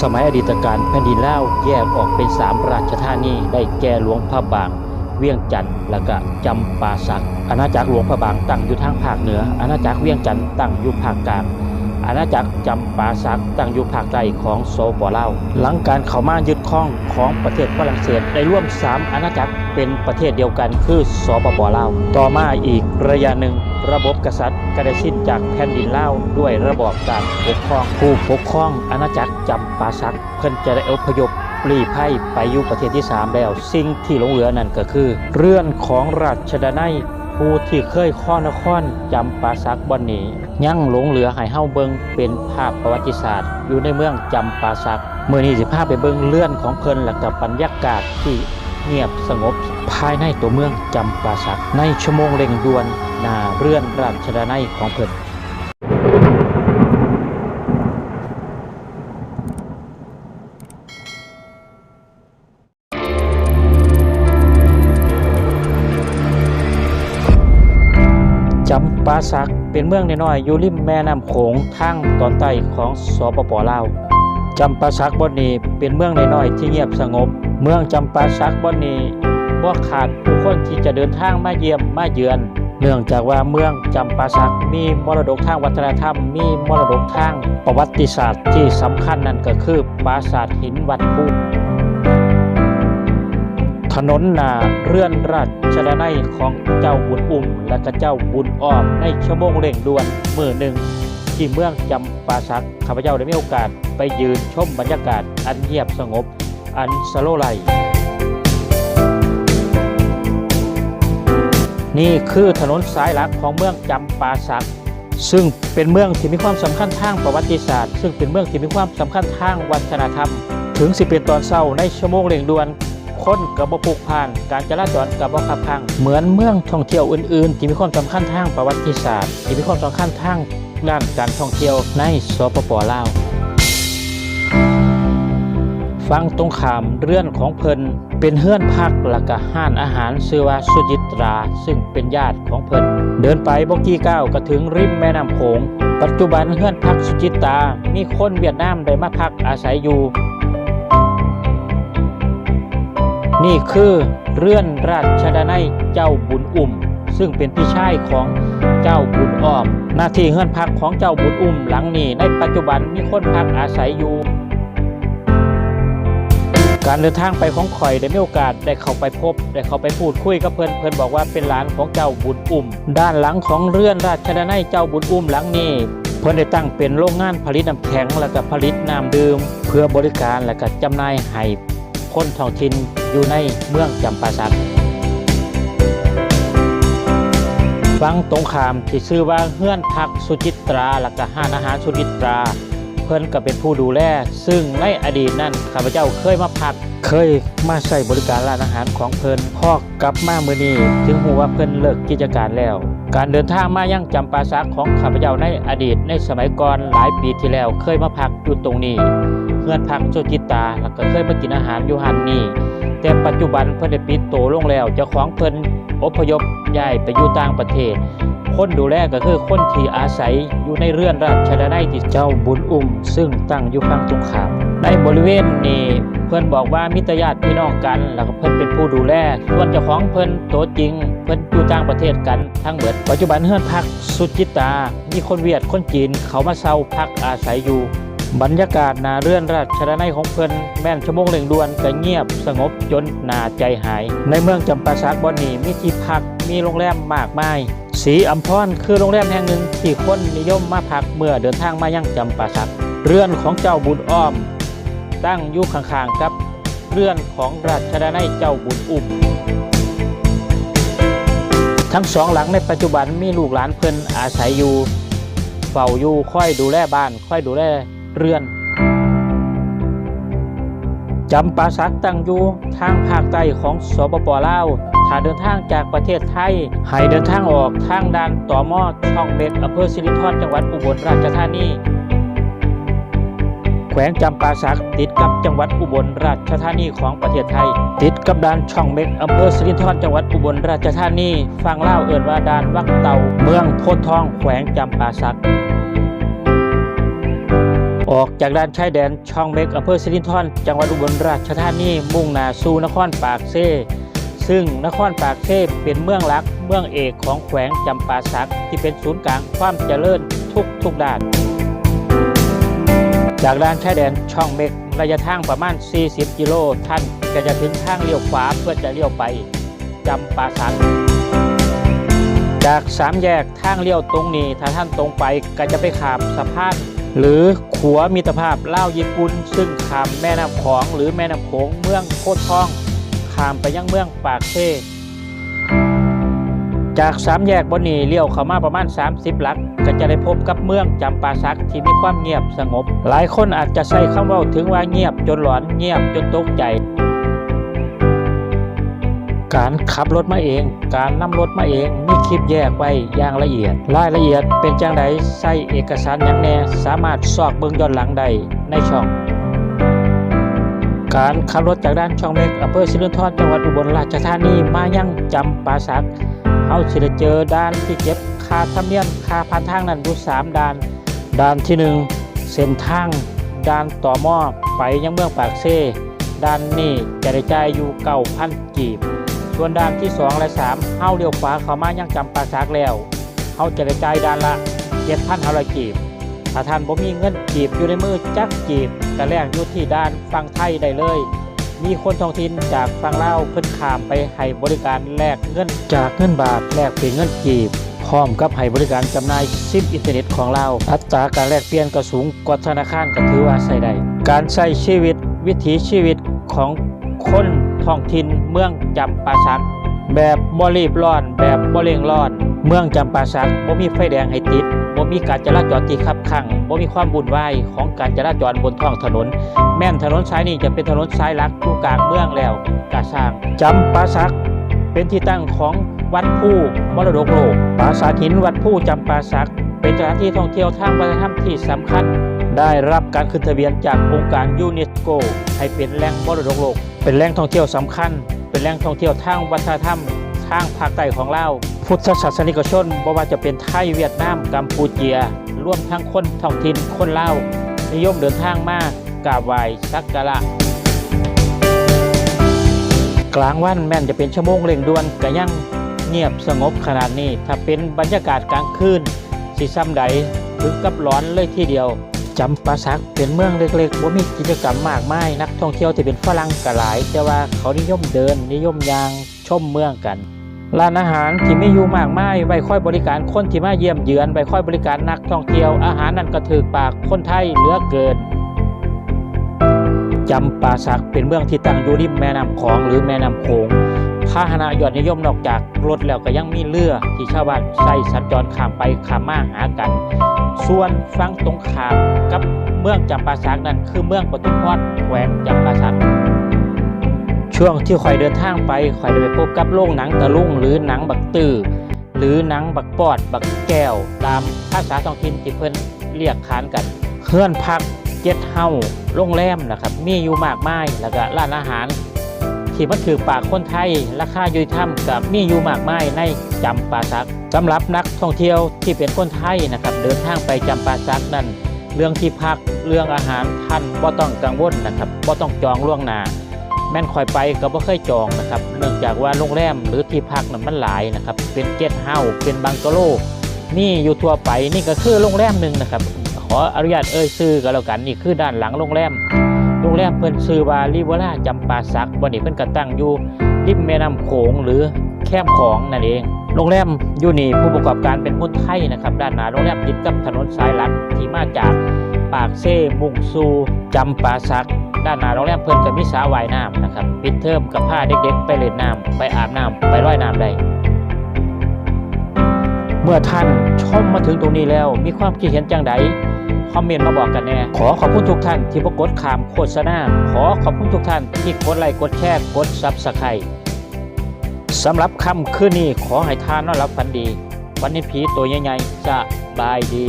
สมัยอดีตการแผ่นดินลาวแยกออกเป็นสามราชธานีได้แก่หลวงพระบาง เวียงจันทร์และก็จำปาสักอาณาจักรหลวงพระบางตั้งอยู่ทางภาคเหนือ อาณาจักรเวียงจันทร์ตั้งอยู่ภาคกลาง อาณาจักรจำปาสักตั้งอยู่ภาคใต้ของโซปลาวหลังการเข้ามายึดครองของประเทศฝรั่งเศสได้ร่วม 3 อาณาจักรเป็นประเทศเดียวกันคือสปปลาว ต่อมาอีกระยะหนึ่งระบบกษัตริย์ก็ได้สิ้นจากแผ่นดินเล่าด้วยระบอบการปกครองผู้ปกครองอาณาจักรจำปาสักเพิ่นจะได้อพยพปลีภัยไปอยู่ประเทศที่ 3 แล้ว สิ่งที่หลงเหลือนั่นก็คือ เรื่อนของราชดนัย ผู้ที่เคยข้อนครจำปาสักบอนนี้ยังหลงเหลือให้เฮาเบิงเป็นภาพประวัติศาสตร์ อยู่ในเมืองจำปาสักเมื่อนี้สิภาไปเบิงเลื่อนของเพลินหลักับบรรยากาศที่เงียบสงบภายในตัวเมืองจำปาสักในชั่วโมงเร่งด่วนนาเรื่อนราชดนัยของเพลิน เป็นเมืองน้อยๆอยู่ริมแม่น้ำโขงทางตอนใต้ของสปปลาวจำปาสักบอนนี้เป็นเมืองน้อยๆที่เงียบสงบ เมืองจำปาสักบอนนี้บ่ขาดผู้คนที่จะเดินทางมาเยี่ยมมาเยือน เนื่องจากว่าเมืองจำปาสักมีมรดกทางวัฒนธรรม มีมรดกทางประวัติศาสตร์ที่สำคัญนั่นก็คือปราสาทหินวัดภู ถนนนาเรื่อนราชดนัยของเจ้าบุญอุ้มและก็เจ้าบุญอ้อมในชั่วโมงเร่งด่วนมือหนึ่ง ที่เมืองจำปาสักข้าพเจ้าได้มีโอกาสไปยืนชมบรรยากาศอันเงียบสงบ อันสโลไลนี่คือถนนสายหลักของเมืองจำปาสักซึ่งเป็นเมืองที่มีความสำคัญทางประวัติศาสตร์ ซึ่งเป็นเมืองที่มีความสำคัญทางวัฒนธรรม ถึงสิเป็นตอนเศร้าในชั่วโมงเร่งด่วน คนกับบผูกพันการจราจรกับบ่ขับพังเหมือนเมืองท่องเที่ยวอื่นๆ ที่มีความสำคัญทางประวัติศาสตร์ ที่มีความสำคัญทางด้านการท่องเที่ยวในสปปลาวฟังตรงขามเรื่อนของเพิ่นเป็นเฮือนพักและก็ห้านอาหารชื่อว่าสุจิตรา ซึ่งเป็นญาติของเพิ่นเดินไปบ่กี่ก้าวก็ถึงริมแม่น้ำโขงปัจจุบันเฮือนพักสุจิตรามีคนเวียดนามได้มาพักอาศัยอยู่ นี่คือเรือนราชดนัยเจ้าบุญอุ่ม ซึ่งเป็นพี่ชายของเจ้าบุญอ้อม หน้าที่เฮือนพักของเจ้าบุญอุ่มหลังนี้ในปัจจุบันมีคนพักอาศัยอยู่การเดินทางไปของข่อยได้มีโอกาสได้เข้าไปพบ ได้เข้าไปพูดคุยกับเพิ่นเพิ่นบอกว่าเป็นหลานของเจ้าบุญอุ่ม ด้านหลังของเรือนราชดนัยเจ้าบุญอุ่มหลังนี้ เพิ่นได้ตั้งเป็นโรงงานผลิตน้ำแข็งและก็ผลิตน้ำดื่ม เพื่อบริการและก็จำหน่ายให้ คนท้องถิ่นอยู่ในเมืองจำปาสักฟังตรงขามที่ชื่อว่าเฮื่อนพักสุจิตราและก็ห้านอาหารสุจิตรา เพิ่นก็เป็นผู้ดูแล ซึ่งในอดีตนั้นข้าพเจ้าเคยมาพัก เคยมาใช้บริการร้านอาหารของเพิ่นพอกลับมามื้อนี้ถึงหูว่าเพิ่นเลิกกิจการแล้ว การเดินทางมายังจำปาสักของข้าพเจ้าในอดีตในสมัยก่อนหลายปีที่แล้วเคยมาพักอยู่ตรงนี้ เพื่อนพักโซจิตาแล้วก็เคยมากินอาหารอยู่หันนี่แต่ปัจจุบันเพิ่นได้ปิดโตลงแล้วเจ้าของเพิ่นอพยพย้ายไปอยู่ต่างประเทศ คนดูแลก็คือคนที่อาศัยอยู่ในเรือนราชดนัยที่เจ้าบุญอุ้ม ซึ่งตั้งอยู่ฝั่งตรงข้ามในบริเวณนี้เพิ่อนบอกว่ามิตรญาติพี่น้องกัน แล้วก็เพิ่อนเป็นผู้ดูแลส่วนเจ้าของเพิ่อนตัวจริง เพิ่อนอยู่ต่างประเทศกันทั้งหมดปัจจุบันเฮือนพักสุจิตา มีคนเวียดคนจีนเขามาเช่าพักอาศัยอยู่ บรรยากาศนาเรื่อนราชดนัยของเพิ่นแม่นชั่วโมงเร่งด่วนก็เงียบสงบจนนาใจหาย ในเมืองจำปาสักบอนนี้มีที่พักมีโรงแรมมากมายสีอัมพรคือโรงแรมแห่งหนึ่งที่คนนิยมมาพักเมื่อเดินทางมายังจำปาสักเรือนของเจ้าบุญอ้อม ตั้งอยู่ข้างๆกับเรือนของราชดนัยเจ้าบุญอุ้มทั้งสองหลังในปัจจุบันมีลูกหลานเพิ่นอาศัยอยู่เฝ้าอยู่ค่อยดูแลบ้าน ค่อยดูแล เรือนจำปาสักตั้งอยู่ทางภาคใต้ของสปปลาวถ้าเดินทางจากประเทศไทย ให้เดินทางออกทางด่านต่อมอช่องเม็ดอำเภอสิริธรจังหวัดอุบลราชธานี แขวงจำปาสักติดกับจังหวัดอุบลราชธานีของประเทศไทย ติดกับด่านช่องเม็กอำเภอสิริธรจังหวัดอุบลราชธานี ฟังเล่าเอินว่าด่านวักเต่าเมืองโพธิ์ทอง แขวงจำปาสัก ออกจากด้านชายแดนช่องเมกอำเภอสิรินธรจังหวัดอุบลราชธานีมุ่งหน้าสู่นครปากเซซึ่งนครปากเซเป็นเมืองหลักเมืองเอกของแขวงจำปาสักที่เป็นศูนย์กลางความเจริญทุกทุกด้าน จากด้านชายแดนช่องเมกระยะทางประมาณ 40 กิโลท่านก็จะถึงทางเลี้ยวขวาเพื่อจะเลี้ยวไปจำปาสักจากสามแยกทางเลี้ยวตรงนี้ถ้าท่านตรงไปก็จะไปขามสะพาน หรือขัวมิตรภาพล่าวญี่ปุ่น ซึ่งขามแม่น้ำของหรือแม่น้ำโขงเมืองโคตรทองขามไปยังเมืองปากเซจากสามแยกบนนี้เลี้ยวเข้ามาประมาณ 30 หลัก ก็จะได้พบกับเมืองจำปาสักที่มีความเงียบสงบ หลายคนอาจจะใช้คำว่าถึงว่าเงียบจนหลอนเงียบจนตกใจ การขับรถมาเอง การนำรถมาเองมีคลิปแยกไว้อย่างละเอียด รายละเอียดเป็นจังไดใส่เอกสารยังแน่สามารถสอบเบิ่งย้อนหลังได้ในช่อง การขับรถจากด้านช่องเมกอำเภอสิรินธรจังหวัดอุบลราชธานีมายังจำปาสักเฮาสิได้เจอด่านที่เก็บค่าธรรมเนียมค่าผ่านทางนั้นอยู่สามด่านด่านที่หนึ่งเส้นทางด่านต่อหม้อไปยังเมืองปากเซด่านนี้จะได้จ่ายอยู่เก้าพันกีบ ส่วนด้านที่ 2 และ 3เฮาเลี้ยวขวาเข้ามายังจำปาสักแล้วเฮาจะได้จ่ายด้านละ7,500กีบถ้าท่านบ่มีเงินกีบอยู่ในมือจักกีบก็แลกอยู่ที่ด้านฝั่งไทยได้เลย มีคนท้องถิ่นจากฝั่งลาวเพิ่นขามไปให้บริการแลกเงินจากเงินบาทแลกเป็นเงินกีบพร้อมกับให้บริการจำหน่ายซิมอินเทอร์เน็ตของเราอัตราการแลกเปลี่ยนก็สูงกว่าธนาคารก็ถือว่าใช้ได้การใช้ชีวิตวิถีชีวิตของคน ท้องถิ่นเมืองจำปาสัก แบบบ่รีบร้อน แบบบ่เร่งร้อน เมืองจำปาสักบ่มีไฟแดงให้ติดบ่มีการจราจรที่คับขั่งบ่มีความวุ่นวายของการจราจรบนท้องถนน แม่นถนนสายนี้จะเป็นถนนสายหลักอยู่กลางเมืองแล้วกาสร้างจำปาสักเป็นที่ตั้งของวัดผู้มรดกโลกปราสาทหินวัดผู้จำปาสัก เป็นสถานที่ท่องเที่ยวทางวัฒนธรรมที่สำคัญ ได้รับการขึ้นทะเบียนจากองค์การยูเนสโก ให้เป็นแหล่งมรดกโลก เป็นแหล่งท่องเที่ยวสำคัญ เป็นแหล่งท่องเที่ยวทางวัฒนธรรมทางภาคใต้ของเราพุทธศาสนิกชนบ่ว่าจะเป็นไทยเวียดนามกัมพูเจียรวมทั้งคนท้องถิ่นคนลาวนิยมเดินทางมากราบไหว้สักการะกลางวันแม่นจะเป็นชั่วโมงเร่งด่วนก็ยังเงียบสงบขนาดนี้ ถ้าเป็นบรรยากาศกลางคืน สิซ้ำใดถึงกับร้อนเลยทีเดียวจำปาสักเป็นเมืองเล็กๆว่ามีกิจกรรมมากมายนักท่องเที่ยวที่เป็นฝรั่งกหลาย แต่ว่าเขานิยมเดินนิยมยางชมเมืองกันร้านอาหารที่มีอยู่มากมายไว้ค่อยบริการคนที่มาเยี่ยมเยือนไว้ค่อยบริการนักท่องเที่ยวอาหารนั่นก็ถือปากคนไทยเหลือเกินจำปาสักเป็นเมืองที่ตั้งอยู่ริมแม่น้ำของหรือแม่น้ำโขง พาหนะยอดนิยมนอกจากรถแล้วก็ยังมีเรือที่ชาวบ้านใช้สัญจรข้ามไปข้ามมาหากัน ส่วนฝั่งตรงข้ามกับเมืองจำปาสักนั่นคือเมืองปทุมพรแขวงจำปาสักช่วงที่ข่อยเดินทางไปข่อยได้ไปพบกับโรงหนังตะลุงหรือหนังบักตือหรือหนังบักปอด บักแก้ว ตามภาษาท้องถิ่นที่เพิ่นเรียกขานกันเฮือนพักเจ็ดเฮาโรงแรมนะครับมีอยู่มากมายแล้วก็ร้านอาหาร ที่มันถือปากคนไทย ราคายุติธรรมกับมีอยู่มากมายในจำปาสักสำหรับนักท่องเที่ยวที่เป็นคนไทยนะครับเดินทางไปจำปาสักนั่นเรื่องที่พักเรื่องอาหารท่านบ่ต้องกังวลนะครับบ่ต้องจองล่วงหน้าแม่นคอยไปก็บ่เคยจองนะครับเนื่องจากว่าโรงแรมหรือที่พักนั้นมันหลายนะครับเป็นเจ็ดเฮาส์เป็นบังกะโลนี่อยู่ทั่วไปนี่ก็คือโรงแรมหนึ่งนะครับ ขออนุญาตเอ่ยชื่อก็แล้วกันนี่คือด้านหลังโรงแรม รงแรมเพิ่นชื่อว่าริเวล่าจำปาสักวันนี้เพิ่นก็ตั้งอยู่ริมแม่น้ำโขงหรือแคมของนั่นเอง โรงแรมอยู่นี่ผู้ประกอบการเป็นคนไทยนะครับด้านหน้าโรงแรมติดกับถนนสายหลักที่มาจากปากเซ่มุ่งสู่จำปาสักด้านหน้าโรงแรมเพิ่นก็มีสระว่ายน้ำนะครับปิดเทอมกับพาเด็กๆ ไปเล่นน้ำไปอาบน้ำไปว่ายน้ำได้ เมื่อท่านชมมาถึงตรงนี้แล้ว มีความคิดเห็นจังใดคอมเมนต์มาบอกกันแน่ ขอขอบคุณทุกท่านที่บกดขามโฆษณาขอขอบคุณทุกท่านที่กดไลค์กดแชร์กดซับสไครต์สำหรับคำคืนนี้ขอให้ทานนอนรับฝันดี วันนี้ผีตัวใหญ่ๆจะบายดี